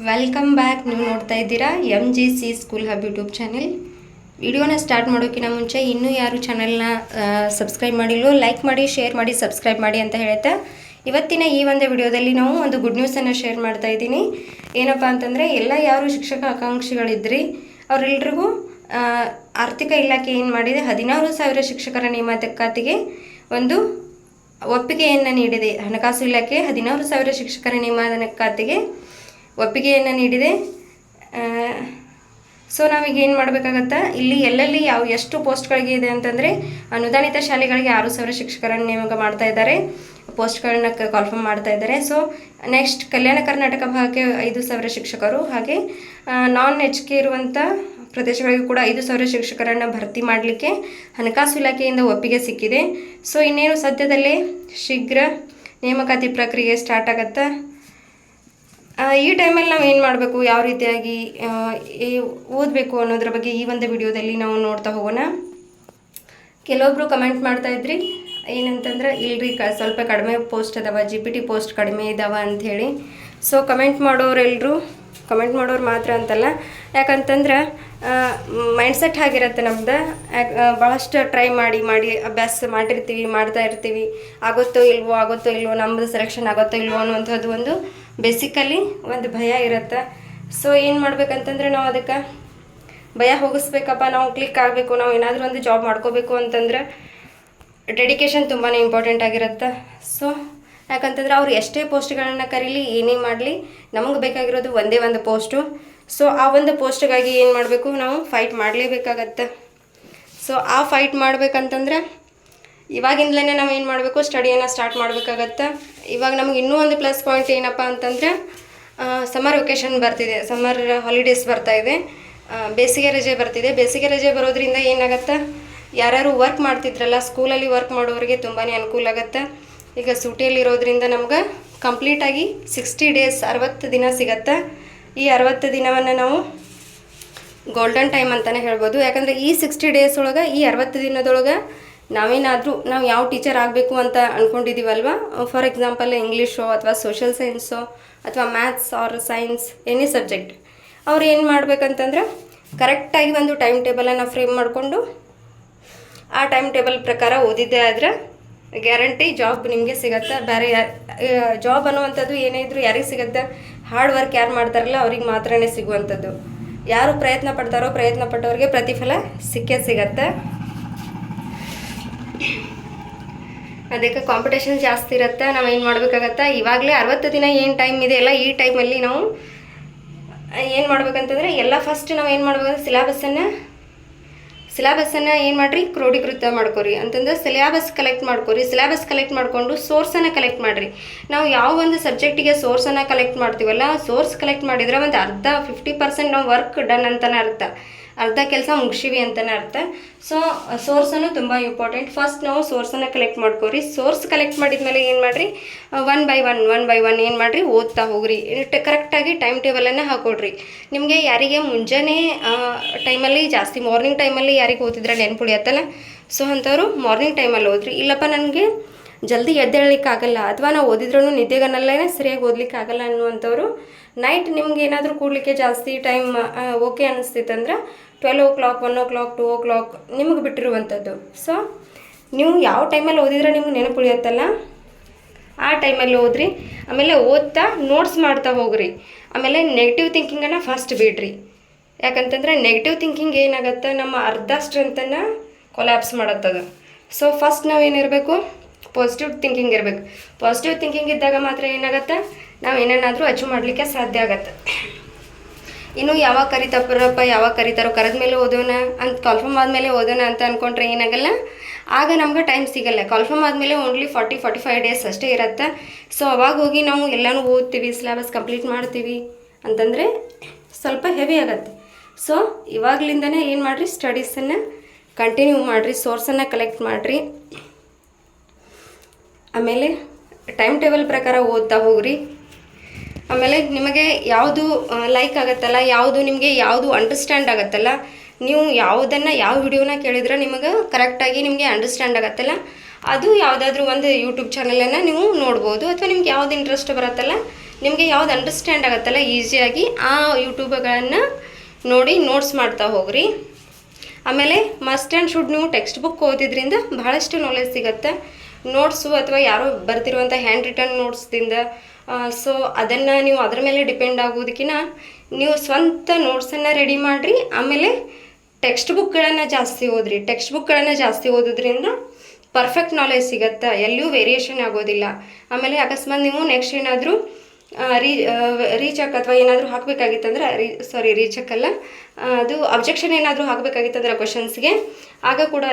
Welcome back ನೀವು ನೋಡ್ತಾ ಇದ್ದೀರಾ M G C school hub YouTube channel ವಿಡಿಯೋನ ಸ್ಟಾರ್ಟ್ ಮಾಡೋಕ್ಕಿಂತ ಮುಂಚೆ ಇನ್ನೂ ಯಾರು ಚಾನೆಲ್ನ ಸಬ್ಸ್ಕ್ರೈಬ್ ಮಾಡಿಲ್ಲೋ ಲೈಕ್ ಮಾಡಿ ಶೇರ್ ಮಾಡಿ ಸಬ್ಸ್ಕ್ರೈಬ್ ಮಾಡಿ ಅಂತ ಹೇಳುತ್ತೆ ಇವತ್ತಿನ ಈ ಒಂದು ವಿಡಿಯೋದಲ್ಲಿ ನಾವು ಒಂದು ಗುಡ್ ನ್ಯೂಸನ್ನು ಶೇರ್ ಮಾಡ್ತಾ ಇದ್ದೀನಿ. ಏನಪ್ಪಾ ಅಂತಂದರೆ ಎಲ್ಲ ಯಾರು ಶಿಕ್ಷಕ ಆಕಾಂಕ್ಷಿಗಳಿದ್ರಿ ಅವರೆಲ್ಲರಿಗೂ ಆರ್ಥಿಕ ಇಲಾಖೆ ಏನು ಮಾಡಿದೆ, ಹದಿನಾರು ಸಾವಿರ ಶಿಕ್ಷಕರ ನೇಮಕಾತಿಗೆ ಒಂದು ಒಪ್ಪಿಗೆಯನ್ನು ನೀಡಿದೆ. ಹಣಕಾಸು ಇಲಾಖೆ ಹದಿನಾರು ಸಾವಿರ ಶಿಕ್ಷಕರ ನೇಮಕಾತಿಗೆ ಒಪ್ಪಿಗೆಯನ್ನು ನೀಡಿದೆ. ಸೊ ನಾವೀಗ ಏನು ಮಾಡಬೇಕಾಗತ್ತಾ? ಇಲ್ಲಿ ಎಲ್ಲೆಲ್ಲಿ ಯಾವ ಎಷ್ಟು ಪೋಸ್ಟ್ಗಳಿಗೆ ಇದೆ ಅಂತಂದರೆ, ಅನುದಾನಿತ ಶಾಲೆಗಳಿಗೆ ಆರು ಸಾವಿರ ಶಿಕ್ಷಕರನ್ನು ನೇಮಕ ಮಾಡ್ತಾ ಇದ್ದಾರೆ. ಪೋಸ್ಟ್ಗಳನ್ನ ಕಾಲ್ಫರ್ಮ್ ಮಾಡ್ತಾ ಇದ್ದಾರೆ. ಸೊ ನೆಕ್ಸ್ಟ್ ಕಲ್ಯಾಣ ಕರ್ನಾಟಕ ಭಾಗಕ್ಕೆ ಐದು ಸಾವಿರ ಶಿಕ್ಷಕರು. ಹಾಗೆ ನಾನ್ ಎಚ್ ಕೆ ಇರುವಂಥ ಪ್ರದೇಶಗಳಿಗೂ ಕೂಡ ಐದು ಸಾವಿರ ಶಿಕ್ಷಕರನ್ನು ಭರ್ತಿ ಮಾಡಲಿಕ್ಕೆ ಹಣಕಾಸು ಇಲಾಖೆಯಿಂದ ಒಪ್ಪಿಗೆ ಸಿಕ್ಕಿದೆ. ಸೊ ಇನ್ನೇನು ಸದ್ಯದಲ್ಲೇ ಶೀಘ್ರ ನೇಮಕಾತಿ ಪ್ರಕ್ರಿಯೆ ಸ್ಟಾರ್ಟ್ ಆಗುತ್ತಾ? ಈ ಟೈಮಲ್ಲಿ ನಾವು ಏನು ಮಾಡಬೇಕು? ಯಾವ ರೀತಿಯಾಗಿ ಓದಬೇಕು ಅನ್ನೋದ್ರ ಬಗ್ಗೆ ಈ ಒಂದು ವಿಡಿಯೋದಲ್ಲಿ ನಾವು ನೋಡ್ತಾ ಹೋಗೋಣ. ಕೆಲವೊಬ್ಬರು ಕಮೆಂಟ್ ಮಾಡ್ತಾ ಇದ್ರಿ. ಏನಂತಂದ್ರೆ, ಇಲ್ರಿ, ಕ, ಸ್ವಲ್ಪ ಕಡಿಮೆ ಪೋಸ್ಟ್ ಅದಾವ ಜಿ ಪಿ ಟಿ ಪೋಸ್ಟ್ ಕಡಿಮೆ ಇದಾವ ಅಂಥೇಳಿ. ಸೊ ಕಮೆಂಟ್ ಮಾಡೋರೆಲ್ಲರೂ ಕಮೆಂಟ್ ಮಾಡೋರು ಮಾತ್ರ ಅಂತಲ್ಲ. ಯಾಕಂತಂದ್ರೆ ಮೈಂಡ್ಸೆಟ್ ಆಗಿರುತ್ತೆ ನಮ್ದು. ಬಹಳಷ್ಟು ಟ್ರೈ ಮಾಡಿ ಮಾಡಿ, ಅಭ್ಯಾಸ ಮಾಡಿರ್ತೀವಿ, ಮಾಡ್ತಾ ಇರ್ತೀವಿ. ಆಗುತ್ತೋ ಇಲ್ವೋ ಆಗುತ್ತೋ ಇಲ್ವೋ ನಮ್ಮದು ಸೆಲೆಕ್ಷನ್ ಆಗುತ್ತೋ ಇಲ್ವೋ ಅನ್ನುವಂಥದ್ದು ಒಂದು ಬೇಸಿಕಲಿ ಒಂದು ಭಯ ಇರುತ್ತೆ. ಸೊ ಏನು ಮಾಡ್ಬೇಕಂತಂದ್ರೆ ನಾವು ಅದಕ್ಕೆ ಭಯ ಹೋಗಿಸ್ಬೇಕಪ್ಪ, ನಾವು ಕ್ಲಿಕ್ ಆಗಬೇಕು, ನಾವು ಏನಾದರೂ ಒಂದು ಜಾಬ್ ಮಾಡ್ಕೋಬೇಕು ಅಂತಂದ್ರೆ ಡೆಡಿಕೇಶನ್ ತುಂಬಾ ಇಂಪಾರ್ಟೆಂಟ್ ಆಗಿರುತ್ತೆ. ಸೊ ಯಾಕಂತಂದ್ರೆ ಅವ್ರು ಎಷ್ಟೇ ಪೋಸ್ಟ್ಗಳನ್ನ ಕರೀಲಿ, ಏನೇ ಮಾಡಲಿ, ನಮಗೆ ಬೇಕಾಗಿರೋದು ಒಂದೇ ಒಂದು ಪೋಸ್ಟು. ಸೊ ಆ ಒಂದು ಪೋಸ್ಟ್ಗಾಗಿ ಏನು ಮಾಡಬೇಕು, ನಾವು ಫೈಟ್ ಮಾಡಲೇಬೇಕಾಗತ್ತೆ. ಸೊ ಆ ಫೈಟ್ ಮಾಡ್ಬೇಕಂತಂದ್ರೆ ಇವಾಗಿಂದಲೇ ನಾವು ಏನು ಮಾಡಬೇಕು ಸ್ಟಡಿಯನ್ನು ಸ್ಟಾರ್ಟ್ ಮಾಡಬೇಕಾಗತ್ತೆ. ಇವಾಗ ನಮ್ಗೆ ಇನ್ನೂ ಒಂದು ಪ್ಲಸ್ ಪಾಯಿಂಟ್ ಏನಪ್ಪ ಅಂತಂದರೆ ಸಮ್ಮರ್ ವೆಕೇಷನ್ ಬರ್ತಿದೆ. ಸಮ್ಮರ್ ಹಾಲಿಡೇಸ್ ಬರ್ತಾ ಇದೆ. ಬೇಸಿಗೆ ರಜೆ ಬರ್ತಿದೆ. ಬೇಸಿಗೆ ರಜೆ ಬರೋದ್ರಿಂದ ಏನಾಗತ್ತೆ? ಯಾರ್ಯಾರು ವರ್ಕ್ ಮಾಡ್ತಿದ್ರಲ್ಲ ಸ್ಕೂಲಲ್ಲಿ ವರ್ಕ್ ಮಾಡೋರಿಗೆ ತುಂಬಾ ಅನುಕೂಲ ಆಗುತ್ತೆ. ಈಗ ಸೂಟಿಯಲ್ಲಿರೋದ್ರಿಂದ ನಮ್ಗೆ ಕಂಪ್ಲೀಟಾಗಿ ಸಿಕ್ಸ್ಟಿ ಡೇಸ್ ಅರವತ್ತು ದಿನ ಸಿಗತ್ತೆ. ಈ ಅರವತ್ತು ದಿನವನ್ನು ನಾವು ಗೋಲ್ಡನ್ ಟೈಮ್ ಅಂತಲೇ ಹೇಳ್ಬೋದು. ಯಾಕಂದರೆ ಈ ಸಿಕ್ಸ್ಟಿ ಡೇಸ್ ಒಳಗೆ, ಈ ಅರವತ್ತು ದಿನದೊಳಗೆ ನಾವೇನಾದರೂ ನಾವು ಯಾವ ಟೀಚರ್ ಆಗಬೇಕು ಅಂತ ಅಂದ್ಕೊಂಡಿದ್ದೀವಲ್ವ ಫಾರ್ ಎಕ್ಸಾಂಪಲ್ ಇಂಗ್ಲೀಷೋ ಅಥವಾ ಸೋಷಿಯಲ್ ಸೈನ್ಸೋ ಅಥವಾ maths or science any subject ಅವ್ರು ಏನು ಮಾಡಬೇಕಂತಂದ್ರೆ ಕರೆಕ್ಟಾಗಿ ಒಂದು ಟೈಮ್ ಟೇಬಲನ್ನು ಫ್ರೇಮ್ ಮಾಡಿಕೊಂಡು ಆ ಟೈಮ್ ಟೇಬಲ್ ಪ್ರಕಾರ ಓದಿದ್ದೇ ಆದರೆ ಗ್ಯಾರಂಟಿ ಜಾಬ್ ನಿಮಗೆ ಸಿಗತ್ತೆ. ಬೇರೆ ಜಾಬ್ ಅನ್ನುವಂಥದ್ದು ಏನೇ ಇದ್ದರೂ ಯಾರಿಗೆ ಸಿಗತ್ತೆ? ಹಾರ್ಡ್ ವರ್ಕ್ ಯಾರು ಮಾಡ್ತಾರಲ್ಲ ಅವ್ರಿಗೆ ಮಾತ್ರನೇ ಸಿಗುವಂಥದ್ದು. ಯಾರು ಪ್ರಯತ್ನ ಪಡ್ತಾರೋ ಪ್ರಯತ್ನ ಪಟ್ಟವ್ರಿಗೆ ಪ್ರತಿಫಲ ಸಿಕ್ಕೇ ಸಿಗತ್ತೆ. ಅದಕ್ಕೆ ಕಾಂಪಿಟೇಷನ್ ಜಾಸ್ತಿ ಇರುತ್ತೆ, ನಾವು ಏನು ಮಾಡಬೇಕಾಗತ್ತೆ? ಇವಾಗಲೇ ಅರವತ್ತು ದಿನ ಏನು ಟೈಮ್ ಇದೆ ಅಲ್ಲ ಈ ಟೈಮಲ್ಲಿ ನಾವು, ಏನು ಮಾಡ್ಬೇಕಂತಂದರೆ ಎಲ್ಲ ಫಸ್ಟ್ ನಾವು ಏನು ಮಾಡ್ಬೇಕಂದ್ರೆ ಸಿಲೆಬಸ್ಸನ್ನು ಸಿಲೆಬಸ್ಸನ್ನು ಏನು ಮಾಡಿರಿ? ಕ್ರೋಢೀಕೃತ ಮಾಡ್ಕೊರಿ. ಅಂತಂದ್ರೆ ಸಿಲೆಬಸ್ ಕಲೆಕ್ಟ್ ಮಾಡ್ಕೊರಿ. ಸಿಲೆಬಸ್ ಕಲೆಕ್ಟ್ ಮಾಡಿಕೊಂಡು ಸೋರ್ಸನ್ನು ಕಲೆಕ್ಟ್ ಮಾಡಿರಿ. ನಾವು ಯಾವ ಒಂದು ಸಬ್ಜೆಕ್ಟಿಗೆ ಸೋರ್ಸನ್ನು ಕಲೆಕ್ಟ್ ಮಾಡ್ತೀವಲ್ಲ ಸೋರ್ಸ್ ಕಲೆಕ್ಟ್ ಮಾಡಿದ್ರೆ ಒಂದು ಅರ್ಧ ಫಿಫ್ಟಿ ಪರ್ಸೆಂಟ್ ನಾವು ವರ್ಕ್ ಡನ್ ಅಂತಲೇ ಅರ್ಥ. ಅರ್ಧ ಕೆಲಸ ಮುಗಿಸಿವಿ ಅಂತಲೇ ಅರ್ಥ. ಸೊ ಸೋರ್ಸನ್ನು ತುಂಬ ಇಂಪಾರ್ಟೆಂಟ್ ಫಸ್ಟ್ ನಾವು ಸೋರ್ಸನ್ನು ಕಲೆಕ್ಟ್ ಮಾಡ್ಕೊರಿ. ಸೋರ್ಸ್ ಕಲೆಕ್ಟ್ ಮಾಡಿದ್ಮೇಲೆ ಏನು ಮಾಡಿರಿ? One by one one by one ಏನು ಮಾಡಿರಿ? ಓದ್ತಾ ಹೋಗ್ರಿ. ಕರೆಕ್ಟಾಗಿ ಟೈಮ್ ಟೇಬಲನ್ನು ಹಾಕೊಡ್ರಿ. ನಿಮಗೆ ಯಾರಿಗೆ ಮುಂಜಾನೆ ಟೈಮಲ್ಲಿ ಜಾಸ್ತಿ ಮಾರ್ನಿಂಗ್ ಟೈಮಲ್ಲಿ ಯಾರಿಗೆ ಓದಿದ್ರೆ ನೆನ್ಪುಡಿಯತ್ತಲ್ಲ ಸೊ ಅಂಥವ್ರು ಮಾರ್ನಿಂಗ್ ಟೈಮಲ್ಲಿ ಓದ್ರಿ. ಇಲ್ಲಪ್ಪ ನನಗೆ ಜಲ್ದಿ ಎದ್ದೇಳಲಿಕ್ಕಾಗಲ್ಲ. ಅಥವಾ ನಾವು ಓದಿದ್ರೂ ನಿದ್ದೆಗನಲ್ಲೇ ಸರಿಯಾಗಿ ಓದ್ಲಿಕ್ಕೆ ಆಗಲ್ಲ ಅನ್ನುವಂಥವ್ರು, ನೈಟ್ ನಿಮ್ಗೆ ಏನಾದರೂ ಕೂಡಲಿಕ್ಕೆ ಜಾಸ್ತಿ time okay ಅನಿಸ್ತಿತ್ತಂದ್ರೆ twelve o'clock, one o'clock, two o'clock ನಿಮಗೆ ಬಿಟ್ಟಿರುವಂಥದ್ದು. ಸೊ, ನೀವು ಯಾವ ಟೈಮಲ್ಲಿ ಓದಿದ್ರೆ ನಿಮ್ಗೆ ನೆನಪು ಉಳಿಯತ್ತಲ್ಲ? ಆ ಟೈಮಲ್ಲಿ ಓದ್ರಿ. ಆಮೇಲೆ ಓದ್ತಾ ನೋಟ್ಸ್ ಮಾಡ್ತಾ ಹೋಗ್ರಿ. ಆಮೇಲೆ ನೆಗೆಟಿವ್ ಥಿಂಕಿಂಗನ್ನು ಫಸ್ಟ್ ಬಿಡ್ರಿ. ಯಾಕಂತಂದ್ರೆ ನೆಗೆಟಿವ್ ಥಿಂಕಿಂಗ್ ಏನಾಗುತ್ತೆ? ನಮ್ಮ ಅರ್ಧ ಸ್ಟ್ರೆಂತನ್ನು ಕೊಲ್ಯಾಪ್ಸ್ ಮಾಡತ್ತದ. ಸೊ ಫಸ್ಟ್ ನಾವು ಏನಿರಬೇಕು ಪಾಸಿಟಿವ್ ಥಿಂಕಿಂಗ್ ಇರಬೇಕು. ಪಾಸಿಟಿವ್ ಥಿಂಕಿಂಗ್ ಇದ್ದಾಗ ಮಾತ್ರ ಏನಾಗುತ್ತೆ? ನಾವು ಏನೇನಾದರೂ ಅಚೀವ್ ಮಾಡಲಿಕ್ಕೆ ಸಾಧ್ಯ ಆಗತ್ತೆ. ಇನ್ನು ಯಾವಾಗ ಕರಿತಾರಪ್ಪ ಯಾವಾಗ ಕರಿತಾರೋ ಕರೆದ ಮೇಲೆ ಓದೋಣ ಅಂತ ಕಾಲ್ಫರ್ಮ್ ಆದಮೇಲೆ ಓದೋಣ ಅಂತ ಅಂದ್ಕೊಂಡ್ರೆ ಏನಾಗಲ್ಲ? ಆಗ ನಮ್ಗೆ ಟೈಮ್ ಸಿಗಲ್ಲ. ಕಾಲ್ಫರ್ಮ್ ಆದಮೇಲೆ only forty forty five days ಅಷ್ಟೇ ಇರುತ್ತೆ. ಸೊ ಅವಾಗ ಹೋಗಿ ನಾವು ಎಲ್ಲನೂ ಓದ್ತೀವಿ ಸಿಲೆಬಸ್ ಕಂಪ್ಲೀಟ್ ಮಾಡ್ತೀವಿ ಅಂತಂದರೆ ಸ್ವಲ್ಪ ಹೆವಿ ಆಗತ್ತೆ. ಸೊ ಇವಾಗಲಿಂದನೇ ಏನು ಮಾಡಿರಿ? ಸ್ಟಡೀಸನ್ನು ಕಂಟಿನ್ಯೂ ಮಾಡಿರಿ ಸೋರ್ಸನ್ನು ಕಲೆಕ್ಟ್ ಮಾಡಿರಿ. ಆಮೇಲೆ ಟೈಮ್ ಟೇಬಲ್ ಪ್ರಕಾರ ಓದ್ತಾ ಹೋಗ್ರಿ. ಆಮೇಲೆ ನಿಮಗೆ ಯಾವುದು ಲೈಕ್ ಆಗುತ್ತಲ್ಲ, ಯಾವುದು ನಿಮಗೆ ಯಾವುದು ಅಂಡರ್ಸ್ಟ್ಯಾಂಡ್ ಆಗುತ್ತಲ್ಲ, ನೀವು ಯಾವುದನ್ನು, ಯಾವ ವಿಡಿಯೋನ ಕೇಳಿದ್ರೆ ನಿಮಗೆ ಕರೆಕ್ಟಾಗಿ ನಿಮಗೆ ಅಂಡರ್ಸ್ಟ್ಯಾಂಡ್ ಆಗತ್ತಲ್ಲ, ಅದು ಯಾವುದಾದ್ರೂ ಒಂದು ಯೂಟ್ಯೂಬ್ ಚಾನಲನ್ನು ನೀವು ನೋಡ್ಬೋದು. ಅಥವಾ ನಿಮ್ಗೆ ಯಾವ್ದು ಇಂಟ್ರೆಸ್ಟ್ ಬರುತ್ತಲ್ಲ, ನಿಮಗೆ ಯಾವ್ದು ಅಂಡರ್ಸ್ಟ್ಯಾಂಡ್ ಆಗುತ್ತಲ್ಲ ಈಸಿಯಾಗಿ ಆ ಯೂಟ್ಯೂಬ್ಗಳನ್ನು ನೋಡಿ ನೋಟ್ಸ್ ಮಾಡ್ತಾ ಹೋಗ್ರಿ. ಆಮೇಲೆ ಮಸ್ಟ್ ಆ್ಯಂಡ್ ಶುಡ್ ನೀವು ಟೆಕ್ಸ್ಟ್ ಬುಕ್ ಓದಿದ್ರಿಂದ ಬಹಳಷ್ಟು ನಾಲೆಜ್ ಸಿಗುತ್ತೆ. ನೋಟ್ಸು ಅಥವಾ ಯಾರೋ ಬರ್ತಿರುವಂಥ ಹ್ಯಾಂಡ್ ರಿಟರ್ನ್ ನೋಟ್ಸ್ದಿಂದ ಸೊ ಅದನ್ನು ನೀವು ಅದರ ಮೇಲೆ ಡಿಪೆಂಡ್ ಆಗೋದಕ್ಕಿಂತ ನೀವು ಸ್ವಂತ ನೋಟ್ಸನ್ನು ರೆಡಿ ಮಾಡಿರಿ, ಆಮೇಲೆ ಟೆಕ್ಸ್ಟ್ ಬುಕ್ಗಳನ್ನು ಜಾಸ್ತಿ ಓದ್ರಿ. ಟೆಕ್ಸ್ಟ್ ಬುಕ್ಗಳನ್ನು ಜಾಸ್ತಿ ಓದೋದ್ರಿಂದ ಪರ್ಫೆಕ್ಟ್ ನಾಲೆಜ್ ಸಿಗತ್ತೆ? ಎಲ್ಲಿಯೂ ವೇರಿಯೇಷನ್ ಆಗೋದಿಲ್ಲ. ಆಮೇಲೆ ಅಕಸ್ಮಾತ್ ನೀವು ನೆಕ್ಸ್ಟ್ ಏನಾದರೂ ರೀ ರೀಚಕ್ ಅಥವಾ ಏನಾದರೂ ಹಾಕಬೇಕಾಗಿತ್ತಂದ್ರೆ ರೀ ಸಾರಿ ರೀಚಕ್ ಅಲ್ಲ ಅದು ಅಬ್ಜೆಕ್ಷನ್ ಏನಾದರೂ ಹಾಕಬೇಕಾಗಿತ್ತಂದ್ರೆ ಕ್ವಶನ್ಸ್ಗೆ ಆಗ ಕೂಡ